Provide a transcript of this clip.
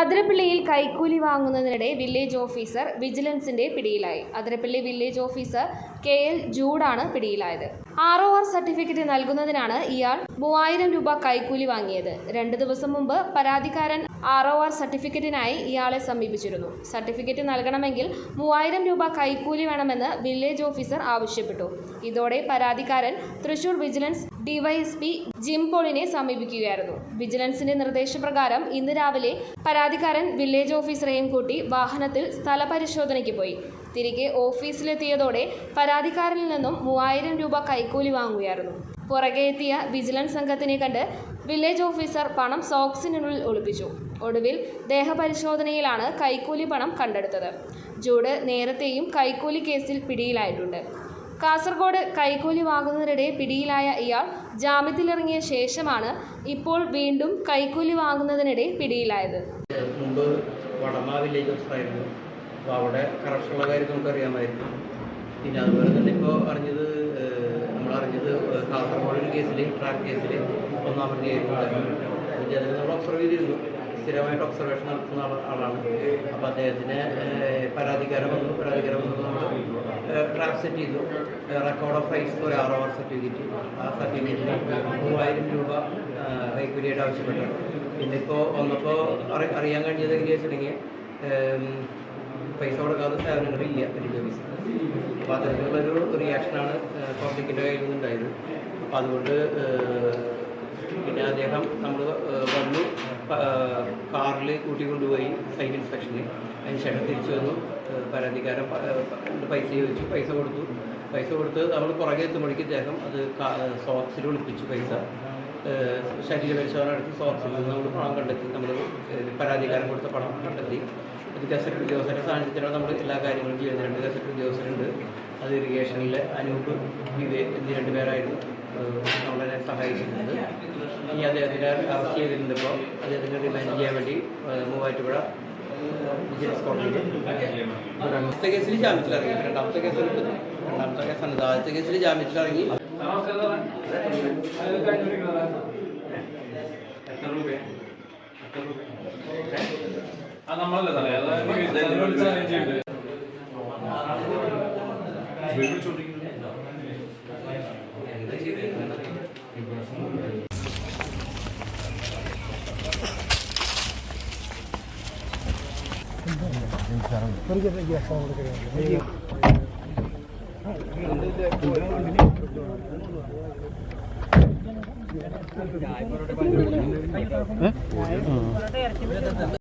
അതിരപ്പള്ളിയിൽ കൈക്കൂലി വാങ്ങുന്നതിനിടെ village officer വിജിലൻസിന്റെ പിടിയിലായി. Athirappilly village officer K L ജൂഡാണ് പിടിയിലായത്. ആർ ഒ ആർ സർട്ടിഫിക്കറ്റ് നൽകുന്നതിനാണ് ഇയാൾ മൂവായിരം രൂപ കൈക്കൂലി വാങ്ങിയത്. രണ്ട് ദിവസം മുമ്പ് പരാതിക്കാരൻ ആർ ഒ ആർ സർട്ടിഫിക്കറ്റിനായി ഇയാളെ സമീപിച്ചിരുന്നു. സർട്ടിഫിക്കറ്റ് നൽകണമെങ്കിൽ മൂവായിരം രൂപ കൈക്കൂലി വേണമെന്ന് വില്ലേജ് ഓഫീസർ ആവശ്യപ്പെട്ടു. ഇതോടെ പരാതിക്കാരൻ തൃശൂർ വിജിലൻസ് ഡിവൈഎസ്പി ജിം പോളിനെ സമീപിക്കുകയായിരുന്നു. വിജിലൻസിന്റെ നിർദ്ദേശപ്രകാരം ഇന്ന് രാവിലെ പരാതിക്കാരൻ വില്ലേജ് ഓഫീസറെയും കൂട്ടി വാഹനത്തിൽ സ്ഥലപരിശോധനയ്ക്ക് പോയി. തിരികെ ഓഫീസിലെത്തിയതോടെ പരാതിക്കാരനിൽ നിന്നും മൂവായിരം രൂപ കൈക്കൂലി വാങ്ങുകയായിരുന്നു. പുറകെ എത്തിയ വിജിലൻസ് സംഘത്തിനെ കണ്ട് വില്ലേജ് ഓഫീസർ പണം സോക്സിനുള്ളിൽ ഒളിപ്പിച്ചു. ഒടുവിൽ ദേഹപരിശോധനയിലാണ് കൈക്കൂലി പണം കണ്ടെടുത്തത്. ജൂഡ് നേരത്തെയും കൈക്കൂലി കേസിൽ പിടിയിലായിട്ടുണ്ട്. കാസർഗോഡ് കൈക്കൂലി വാങ്ങുന്നതിനിടെ പിടിയിലായ ഇയാൾ ജാമ്യത്തിലിറങ്ങിയ ശേഷമാണ് ഇപ്പോൾ വീണ്ടും കൈക്കൂലി വാങ്ങുന്നതിനിടെ പിടിയിലായത്. മുമ്പ് വടമ വില്ലേജ് അപ്പോൾ അവിടെ കറക്ഷനുള്ള കാര്യം നമുക്ക് അറിയാമായിരുന്നു പിന്നെ അതുപോലെ തന്നെ ഇപ്പോൾ അറിഞ്ഞത് കാസർഗോഡ് ഒരു കേസിൽ ട്രാക്ക് കേസിൽ ഒന്നാം പ്രതി അദ്ദേഹത്തിന് നമ്മൾ ഒബ്സർവ് ചെയ്തിരുന്നു. സ്ഥിരമായിട്ട് ഒബ്സർവേഷൻ നടത്തുന്ന ആള- ആളാണ്. അപ്പോൾ അദ്ദേഹത്തിന് പരാതിക്കാരം വന്നു. പരാതിക്കാരൻ വന്നു നമ്മൾ ട്രാക്ക് സെറ്റ് ചെയ്തു. റെക്കോർഡ് ഓഫ് പ്രൈസ് ഒരു ആറ് അവർ സർട്ടിഫിക്കറ്റ് ആ സർട്ടിഫിക്കറ്റിന് മൂവായിരം രൂപ കൈക്കൂലിയായിട്ട് ആവശ്യപ്പെട്ടു. പിന്നെ ഇപ്പോൾ വന്നപ്പോൾ അറിയാൻ കഴിഞ്ഞത് എങ്ങനെയാണെന്ന് വെച്ചിട്ടുണ്ടെങ്കിൽ പൈസ കൊടുക്കാതെ സേവനങ്ങളില്ല ഓഫീസ് അപ്പോൾ അതിനുള്ളൊരു റിയാക്ഷനാണ് പബ്ലിക്കിന്റെ കയ്യിൽ നിന്നുണ്ടായത് അപ്പോൾ അതുകൊണ്ട് പിന്നെ അദ്ദേഹം നമ്മൾ വന്നു കാറിൽ കൂട്ടി കൊണ്ടുപോയി സൈറ്റ് ഇൻസ്പെക്ഷന് അതിന് ശേഷം തിരിച്ചു വന്നു പരാതിക്കാരൻ പൈസ ചോദിച്ചു പൈസ കൊടുത്തു. പൈസ കൊടുത്ത് നമ്മൾ പുറകെ എത്തുമ്പോഴേക്ക് ഇദ്ദേഹം അത് സോക്സിൽ ഒളിപ്പിച്ചു പൈസ. ശരീരപരിശോധന എടുത്ത് സോക്സിൽ നിന്ന് നമ്മൾ പണം കണ്ടെത്തി നമ്മൾ പരാതിക്കാരൻ കൊടുത്ത പണം കണ്ടെത്തി. ഇത് ഗസറ്റ് ഉദ്യോഗസ്ഥരുടെ സാന്നിധ്യത്തിലാണ് നമ്മൾ എല്ലാ കാര്യങ്ങളും ചെയ്യുന്നത്. രണ്ട് ഗസറ്റ് ഉദ്യോഗസ്ഥരുണ്ട്. അത് ഇറിഗേഷനിലെ അനൂപ് വിവേക് എന്നീ രണ്ട് നമ്മളെ സഹായിച്ചിരുന്നത്. ഇനി അദ്ദേഹത്തിന്റെ അറസ്റ്റ് ചെയ്തിരുന്നപ്പോൾ അദ്ദേഹത്തിന്റെ റിമാൻഡ് ചെയ്യാൻ വേണ്ടി മൂവാറ്റുപുഴ വിജിലൻസ് കോടതിയിൽ രണ്ടാമത്തെ കേസിൽ ജാമ്യത്തിലിറങ്ങി രണ്ടാമത്തെ കേസ് രണ്ടാമത്തെ കേസാണ്. ആദ്യത്തെ കേസിൽ ജാമ്യത്തിലിറങ്ങി നമ്മളല്ലേ സാറേ അതായത് ഏ?